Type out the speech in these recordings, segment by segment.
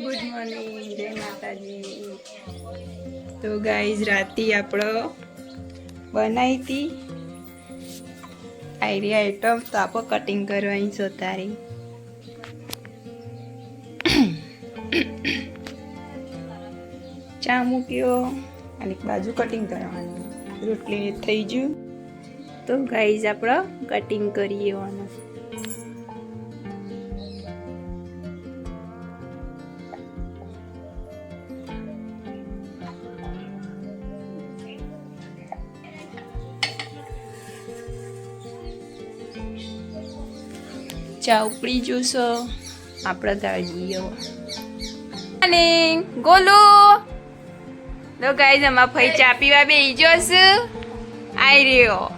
Good morning જય માતાજી. તો ગાઈઝ રાતી આપણો બનાવી હતી. આઈરી આઈટમ તો આપણે કટિંગ કરવાની છે તારી. ચા મૂક્યો અને બાજુ કટિંગ કરવાનું. રોટલી થઈ ગયું. તો ગાઈઝ આપણો કટિંગ કરીએ આનું ચા ઉપડી જોશો આપણે ગાડીઓ અને ગોલો. તો ગાઈઝ અમાર ફઈ ચા પીવા બે જોશ આઈ રહ્યો.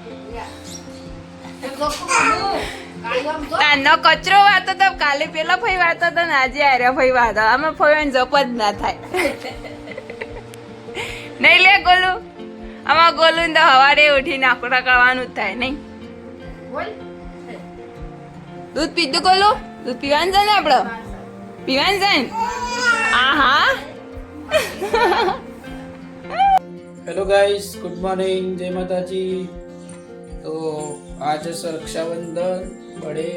તાનો કચરો વાતો તો, કાલે પેલા ફઈ વાતો તો ને આજે આર્યા ફઈ વાતો. આમાં ફઈ જપ જ ના થાય. નહીં લે ગોલું. આમાં ગોલું તો સવારે ઉઠીને આકડા કરવાનું જ થાય, નહીં? દૂધ પીધું કોલું? દૂધ પીવાનું છે ને આપણે પીવાનું છે ને? આ હા હેલો ગાઈસ ગુડ મોર્નિંગ જય માતાજી. તો આજે રક્ષાબંધન બળે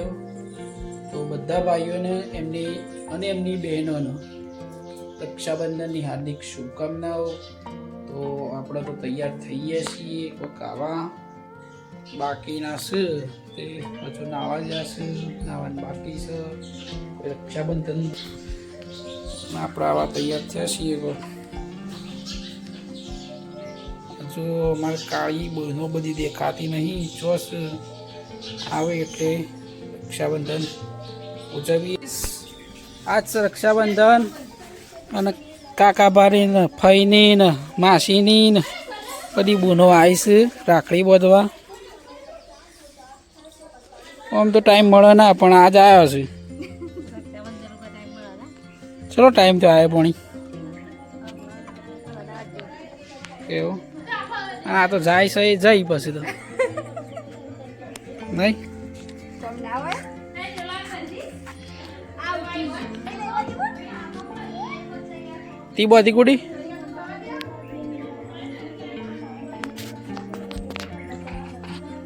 તો બધા ભાઈઓને એમની અને એમની બહેનોનો રક્ષાબંધનની હાર્દિક શુભકામનાઓ. તો આપણે તો તૈયાર થઈએ છીએ. કોઈક આવા બાકીના છે, તે હજુ નાવા જશે, નાવાની બાકી છે. રક્ષાબંધન આપણે આવા તૈયાર થયા છીએ હજુ અમારે કાળી બહેનો બધી દેખાતી નહીં, ચોસ આવે એટલે રક્ષાબંધન ઉજવીશ આજ છે રક્ષાબંધન. અને કાકા ભારી ને ફઈની ને માસીની ને બધી બહેનો આવીશ રાખડી બાંધવા. આમ તો ટાઈમ મળે ના, પણ આજ આવ્યો છે ચલો ટાઈમ તો આવ્યો પણ. એવું? આ તો જાય છે જઈ પછી તો. નહીં? તી બધી કુડી?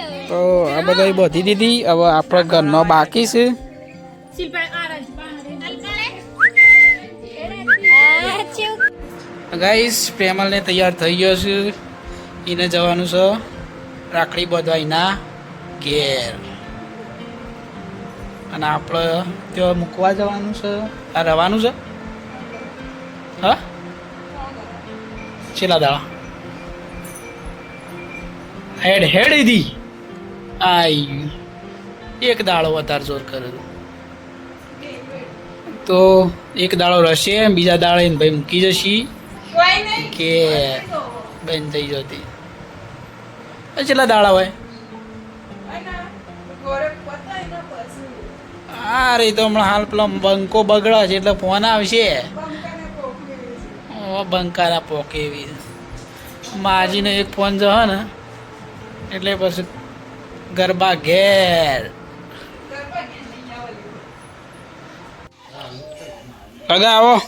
તો આ બધા બધી દીધી. હવે આપણે ઘરનો બાકી છે. ગાઈસ પ્રેમલને તૈયાર થઈ ગયો છે. એને જવાનું છે રાખડી બધવાઈના ઘેર. અને આપણે ત્યાં મૂકવા જવાનું છે. આ રવાનું છે? હા? છેલ્લા દાડા. હેડ હેડ આઈ. એક દાડો વધારે જોર કરે. તો એક દાડો રહેશે બીજા દાડે ભાઈ મૂકી જશી. કે બેન થઈ જતી. કેટલા દાડા હોય? હા રે તો હમણાં હાલ પેલો બંકો બગડે છે એટલે ફોન આવશે. ઓ બંકારા પોકે એવી. માજીને એક ફોન જો હે ને એટલે પછી ગરબા ઘેર. કદા આવો.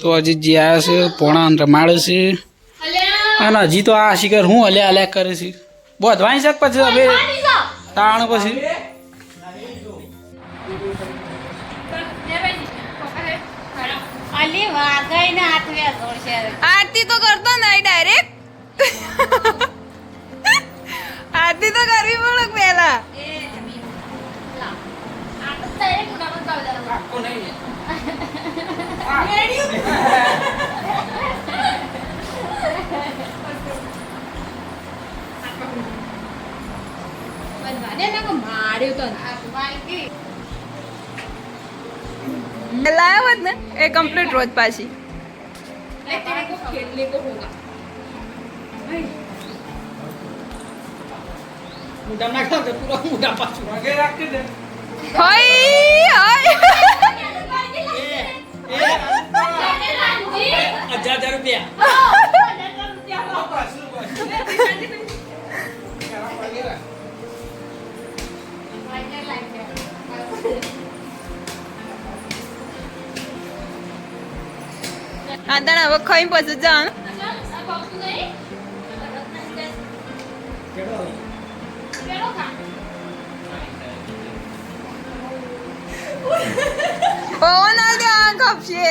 તો હજી આવ્યા છે પોણા રમાડે છે. અને હજી તો આ શિખર હું હલ્યા હલ્યા કરે છે. બોધવાઈ શક પછી હવે તાણ પછી. આરતી તો કરતો ને ડાયરેક્ટ આરતી તો કરવી પડે પેલા. લાવ્યો જ ને એ કમ્પ્લીટ રોજ પાછી. મુડા ના. ખાવ પાછું વખાઈ પછી જાણ પવન આ ત્યાં કપશે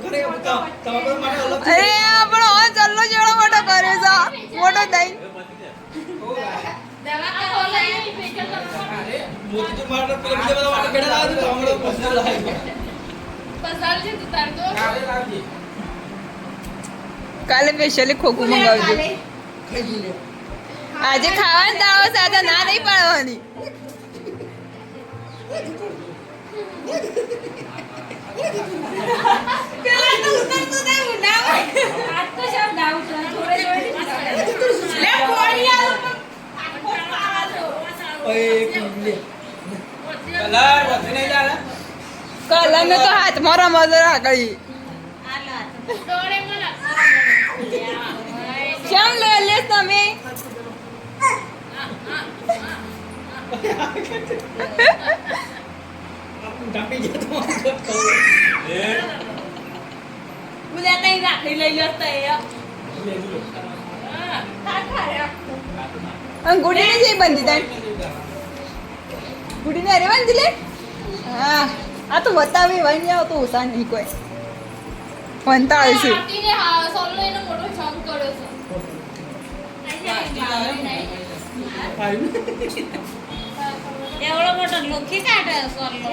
ઘરે બતાવ તમારા માટે અલગ અરે આ પણ હવે ચલ્લો જેવડો મોટો કર્યો આજે ખાવાનું દાવો સાથે ના નહીં પાડવાની. કલર ને તો હાથમાં રમતો રાખડી કેમ લે લેસ તમે ઢાંકી જાય તો મને કહું ગુડી ને જઈ બંધી તાણ ગુડી ને અરે બંધી લે હા આ તો બતાવી વઈ નહીં આવતો ઉષા નહીં કોઈ વંતા આવશે એવડો મોટો લોખી કાઢે સોલ્લો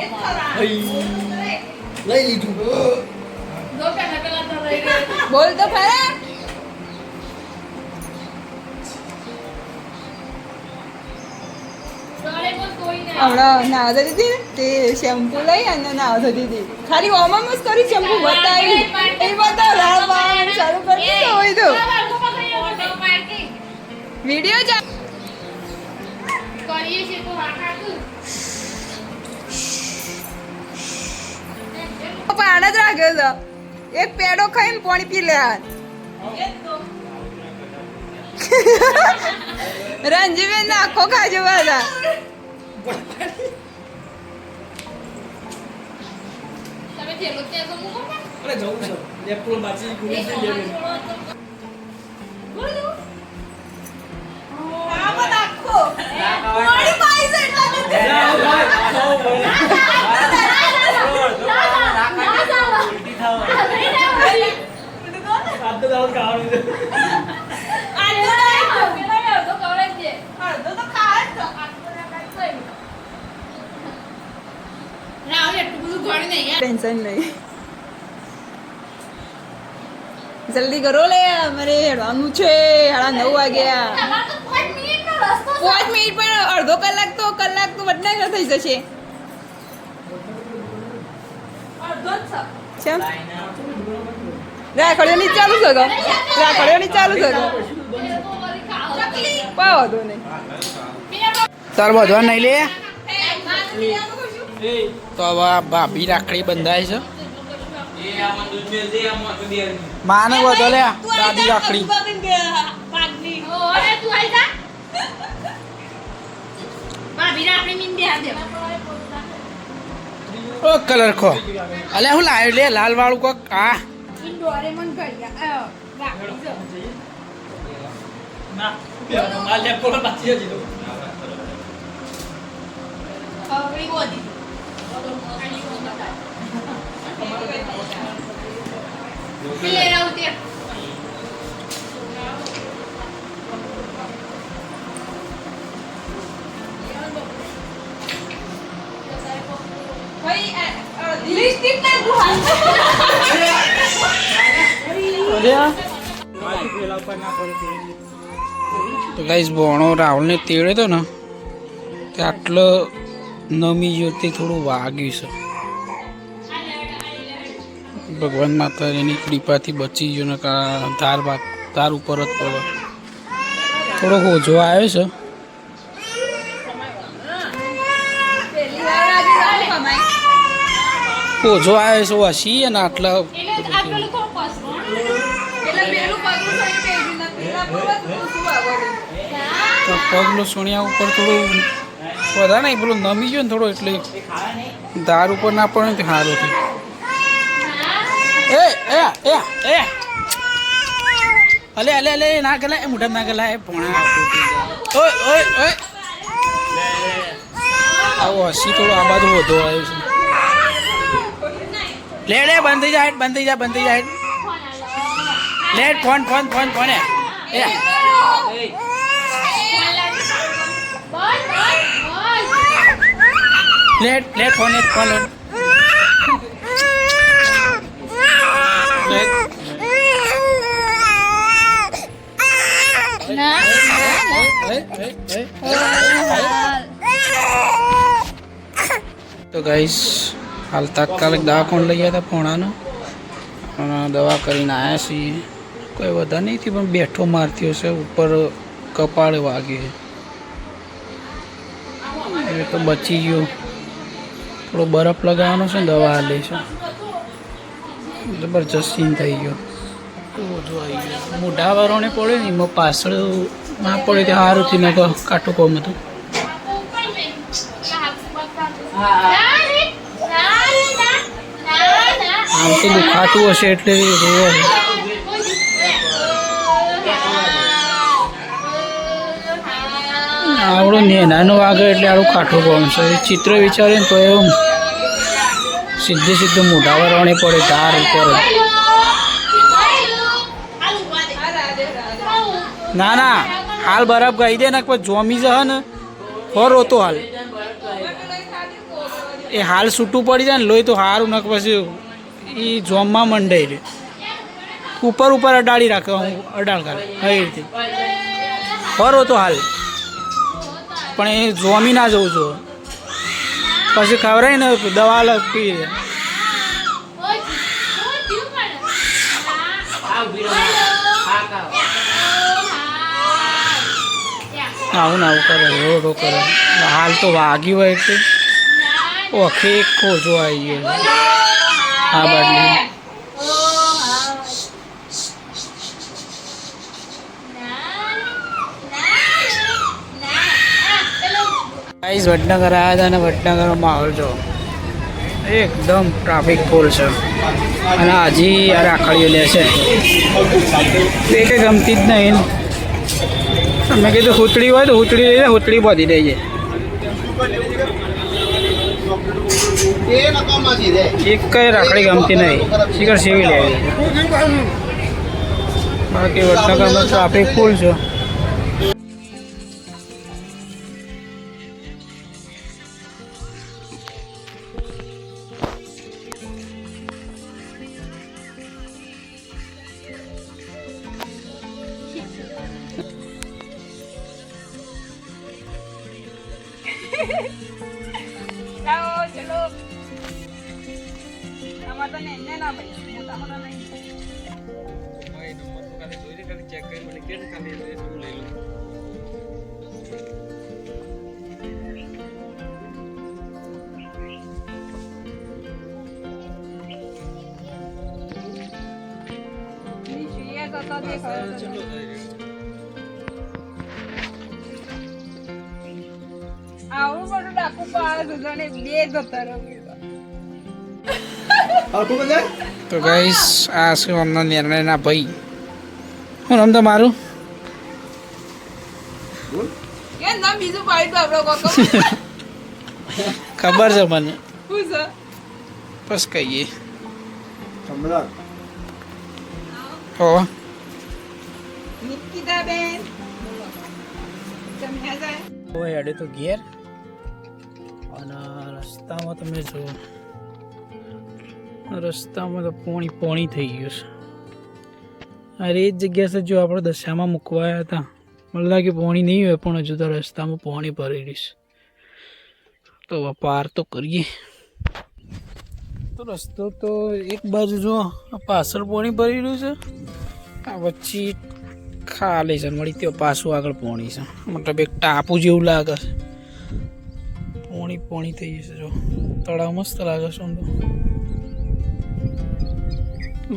લઈ લીધું. બોલ તો ખરા. હમણાં નાવા જતી હતી ને તે શેમ્પુ લઈ અને નાવા હતી ખાલી ઓમાં મસ્ત કરી શેમ્પુ બતાવી. એ લાલ ચાલુ કરી દીધો હોય તો. વીડિયો ચા કરીએ છીએ તો રાખા પાડ જ રાખ્યો છે એક પેડો ખાઈને પાણી પી લે હાથ રંજીબેન આખો ખાજો બધા તમે ટેન્શન નહીં જલ્દી કરો લે મારે હેડવાનું છે સાડા નવ વાગ્યા પાંચ મિનિટ પણ અડધો કલાક તો કલાક તો બધા થઈ જશે. રાખડ્યો ની ચાલુ થતો રાખડ્યો ની ચાલુ ખાઓ. પાવો તો નહીં. તાર બધવા નહીં લે? તો હવે ભાભી રાખડી બંધાય છે. માને બધો લે દાદી રાખડી પાઘડી. ઓય, તું આઈ જા. ભાભી રાખડી મીન બે દે ઓ કલર ખો. અલે હું લાવ લે લાલ વાળું કોક આ. ડોરેમોન ઘડિયા રાખડી છે ખવડી ગોદી. લે રાહુલ તે. ના ગુહાલ તો ગાઈસ ભણો રાહુલને તેડે તો ને, તે આટલો નમી ગયો તે થોડું વાગ્યું છે. ભગવાન માતાજીની કૃપાથી બચી ગયો ને ધાર ધાર ઉપર જ પડે થોડો હોજો આવ્યો છે પહેલી વાર આજે સારું કમાય હોજો આવે છે વાસી ને આટલા. પગલું સોનિયા ઉપર થોડું વધારે નહીં પેલું નમી ગયો ને થોડો એટલે દાર ઉપર ના પડે ને સારું એ એ એ એ. અલે અલે અલે ના ગલા એ મોઢા ના ગલા એ પોણા ઓય ઓય ઓય. આવો હસી થોડો આ બાજુ વધુ આવ્યો છે. લે એ બંધ થઈ જાય બંધ થઈ જાય બંધ થઈ જાય. લેડ ફોન ફોન ફોન ફોન. એ. લેટ લે લે ફોન ફોન તો ગાઈસ હાલ તાત્કાલિક દવાખાને લઈ ગયા હતા પોણાનો. અને દવા કરીને આવ્યા છીએ. કોઈ વધારે નહીં થયું પણ બેઠો મારતી હશે ઉપર કપાળે વાગ્યું છે. એ તો બચી ગયો. થોડો બરફ લગાવવાનો છે ને દવા લઈશું છે. જબરજસ્ત સીન થઈ ગયો. આવી ગયો? મોઢા વારોને પડે ને એમાં પાછળ ના પડે તે સારું થઈને નકર કાઠું કોમ હતું. આમ તો દુખાતું હશે એટલે રોવા આવડો નેનાનો વાગે એટલે આવું કાઠું એ ચિત્ર વિચારે તો એવું સીધે સીધું મોઢા વાળોને પડે, ધાર ઉપર. ના ના, હાલ બરફ ગઈ દે ને કોઈ જોમી જશે ને, ફર રોતો હાલ. એ હાલ છૂટું પડી જાય ને લોહી તો સારું નક પછી એ જોમમાં મંડાઈ રહે ઉપર ઉપર અડાળી રાખે હું અડાળ કરે એ રીતે. ફરો તો હાલ. પણ એ જોમી ના જવું જો. પછી ખવડાય ને, દવા અલગ પી લે. આવું ને આવું કરે રોડો કરે. હાલ તો વાગ્યું હોય એટલે. ઓખે ખોજો આવી ગયો. આ બાજુ. ગાઈઝ વડનગર આવ્યા હતા અને વડનગરનો માહોલ જો એકદમ ટ્રાફિક ફૂલ છે. અને હજી આ રાખડીઓ લે છે. તે કંઈ ગમતી જ નહીં. મેં કીધું, હુતળી હોય તો હુતળી લઈને હુતળી બાંધી દેજે એક કઈ રાખડી ગમતી નહીં. શીખર સેવી લેવી બાકી વડનગરમાં ટ્રાફિક ફૂલ છે. રહ્યો તો ગાઈસ આ શું અમના નિર્ણયના ભાઈ. શું નામ તમારું? ખબર છે મને. બસ કહીએ. હો. નિકિતા બેન તમે આ જાય? હવે હેડે તો ઘેર. અને રસ્તામાં તમે જુઓ. રસ્તામાં તો પોણી પોણી થઈ ગયું છે. અરે એ જ જગ્યા છે જો આપણે દશામાં મૂકવાયા હતા. મને લાગે પોણી નહીં હોય, પણ તો રસ્તામાં પોણી ભરી છે તો પાર તો કરીએ. તો રસ્તો તો એક બાજુ જો પાછળ પોણી ભરી રહ્યું છે. આ વચ્ચે ખાલી છે, મળી ત્યાં પાછું આગળ પોણી છે. મતલબ એક ટાપુ જેવું લાગે છે. પોણી પોણી થઈ જશે જો. તળાવ મસ્ત લાગે છે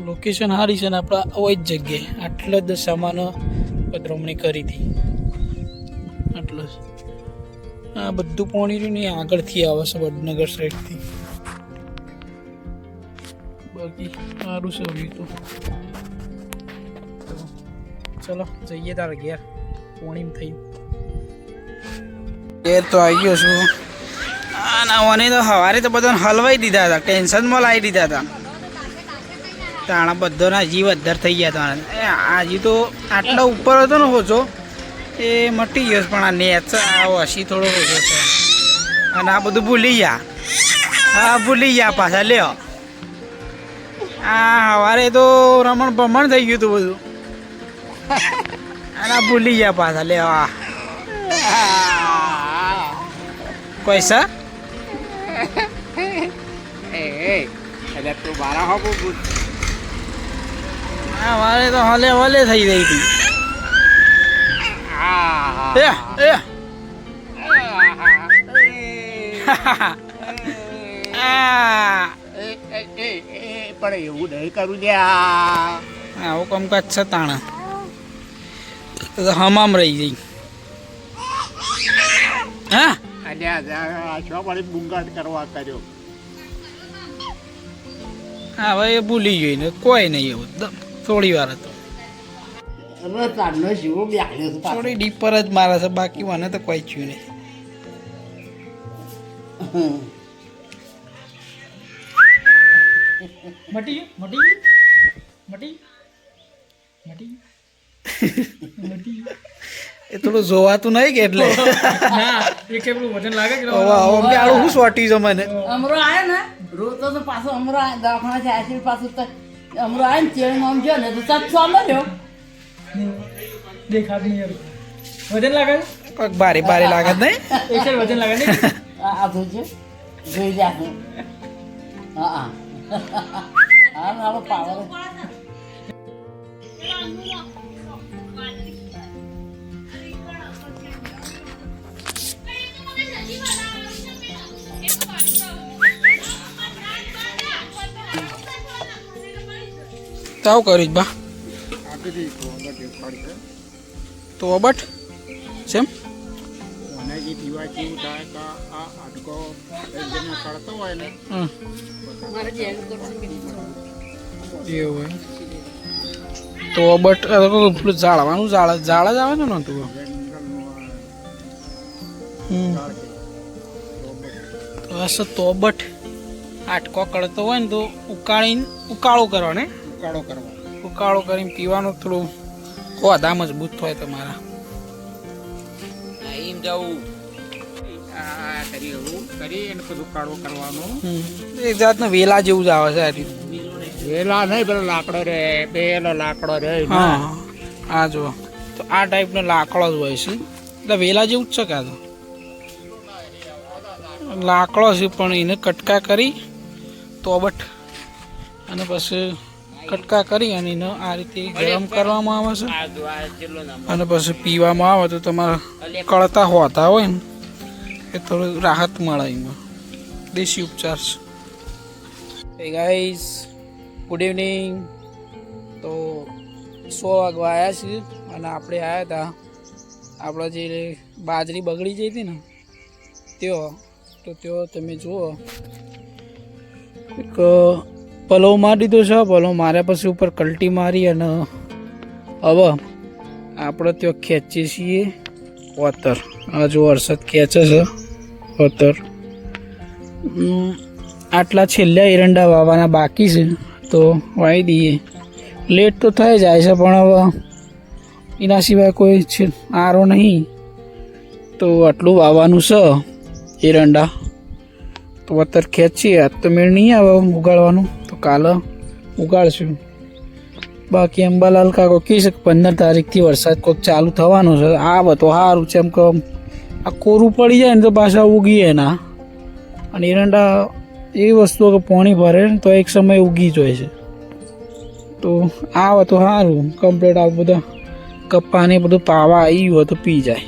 લોકેશન સારી છે ને આપણા આવી જ જગ્યાએ. આટલા જ સામાન પધરામણી કરી હતી. એટલે આ બધું પાણી રહ્યું ને આગળથી આવે છે વડનગર સાઈડથી બાકી સારું છે હવે તો. ચલો, જઈએ તારે ઘેર. પોણીમ થઈ ઘેર તો આવી ગયો છું. ના મને તો સવારે તો બધાને હલવાઈ દીધા હતા, ટેન્શનમાં લાવી દીધા હતા. તાણા બધાના જીવ અદ્ધર થઈ ગયા હતા. એ આ હજી તો આટલા ઉપર હતો ને હોજો, એ મટી ગયો પણ આ નેચ આવો હસી થોડો ઓછો છે. અને આ બધું ભૂલી ગયા. હા, ભૂલી ગયા પાછા, લ્યો. આ સવારે તો રમણ ભમણ થઈ ગયું હતું બધું. અને ભૂલી ગયા પાછા લે આ. પૈસા આ વારે તો હલે હલે થઈ ગઈ હતી. એ એ. પણ એવું નહીં કરું લ્યા. આવું કમકાજ છે તાણા હમામ રહી જઈ હા? હા હવે એ ભૂલી ગઈ ને કોઈ નહીં એવું દ- થોડી વાર હતો. થોડી ડીપર જ મારે છે બાકી મને તો કોઈ થયું નહીં. મટી મટી મટી મટી મટી એ થોડું જોવાતું નહીં કે એટલે? ના એ કે પેલું વજન લાગે કે હવે અમને આડું શું સોટી છે મને અમરો આયો ને રોતો તો પાછો અમરો આયો દવાખાના જાય છે પાછું તો અમરો આયો ને ચેડ આમ જો ને તો સાતસો રહ્યો. દેખાત નહીં વજન લાગે પગ બારી બારી લાગે નહીં એક વજન લાગે નહીં? આ જોજો. જોઈ જા હા હા. હા મારો પાવર. તો આવું કરી બા. તો બટ સેમ? મને જે પીવા થાય કે આ હાડકો જેને સડતો હોય ને એવું તો બટ આ તો કોઈ પેલું જાળવાનું જાળ જાળ જ આવે છે ને તું? હમ. તો હશે તો બટ આટકો કળતો હોય ને તો ઉકાળીને ઉકાળો કરવાનો ને ઉકાળો કરવાનો ઉકાળો કરીને પીવાનું થોડું કોધા મજબૂત થાય તમારા. એમ જવું આ કરી એવું કરી એને પછી ઉકાળો કરવાનો. એક જાતનું વેલા જેવું જ આવે છે વેલા નહીં પેલો લાકડો રે પેલો લાકડો રે હા આ જો તો આ ટાઈપનો લાકડો જ હોય છે. એટલે વેલા જેવું જ છે કાં લાકડો છે પણ એને કટકા કરી તોબટ અને પછી કટકા કરી અને એને આ રીતે ગરમ કરવામાં આવે છે. અને પછી પીવામાં આવે તો તમારા કળતા હોતા હોય ને એ થોડું રાહત મળે એમાં. દેશી ઉપચાર છે. ગાઈઝ ગુડ ઇવનિંગ તો સો વાગવા આવ્યા છીએ અને આપણે આવ્યા હતા આપણા જે બાજરી બગડી જઈ હતી ને તેઓ તો તેઓ તમે જુઓ. એક પલવ મારી દીધો છે, પલવ માર્યા પછી ઉપર કલટી મારી અને હવે આપણે ત્યાં ખેંચીએ છીએ. ઓતર. આ જો વરસાદ ખેંચે છે. ઓતર. આટલા છેલ્લા એરંડા વાવવાના બાકી છે, તો વાવી દઈએ. લેટ તો થઈ જાય છે, પણ હવે એના સિવાય કોઈ છે, આરો નહીં. તો આટલું વાવવાનું છે, એરંડા. તો અત્યારે ખેંચીએ. આજ તો મેળ નહીં આવે ઉગાડવાનું. કાલે ઉગાડશું. બાકી અંબાલાલ કાકો કહી શકે પંદર તારીખથી વરસાદ કોઈક ચાલુ થવાનો છે. આવે તો સારું છે એમ કે આ કોરું પડી જાય ને તો પાછા ઉગીએ ના. અને એરંડા એવી વસ્તુ કે પાણી ભરે ને તો એક સમય ઉગી જાય છે. તો આવે તો સારું કમ્પ્લીટ આ બધા કપ્પાને બધું પાવા આવી હોય તો પી જાય.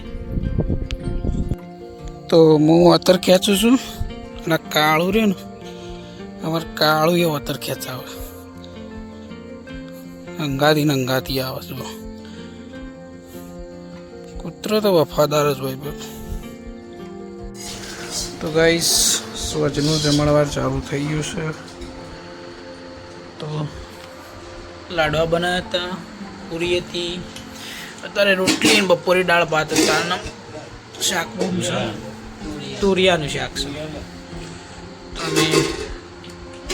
તો હું અત્યારે ખેંચું છું. અને આ કાળું રહ્યું ને અમારે કાળું એ વતર ખેંચાવે. અંગાથી ને અંગાથી આવે છે. કૂતરો તો વફાદાર જ હોય બેન તો ગાઈસ સ્વજનું જમણવાર ચાલુ થઈ ગયું છે. તો લાડવા બનાવ્યા હતા, પૂરી હતી. અત્યારે રોટલી અને બપોરે દાળ ભાત હતા અને શાક બહુ છે. તુરિયાનું શાક છે. અમે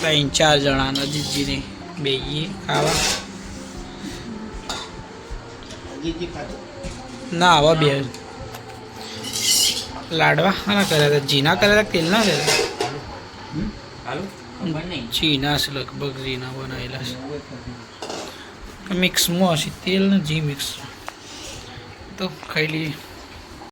ત્રણ ચાર જણાના જીજીને બેગીએ ખાવા. ના આવા બે. લાડવા? હાના કર્યા હતા. જીના કર્યા હતા તેલ ના કર્યા જીના છે લગભગ જીના બનાવેલા છે. મિક્સમાં હશે. તેલ ને જી મિક્સ. તો ખાઈ લઈએ.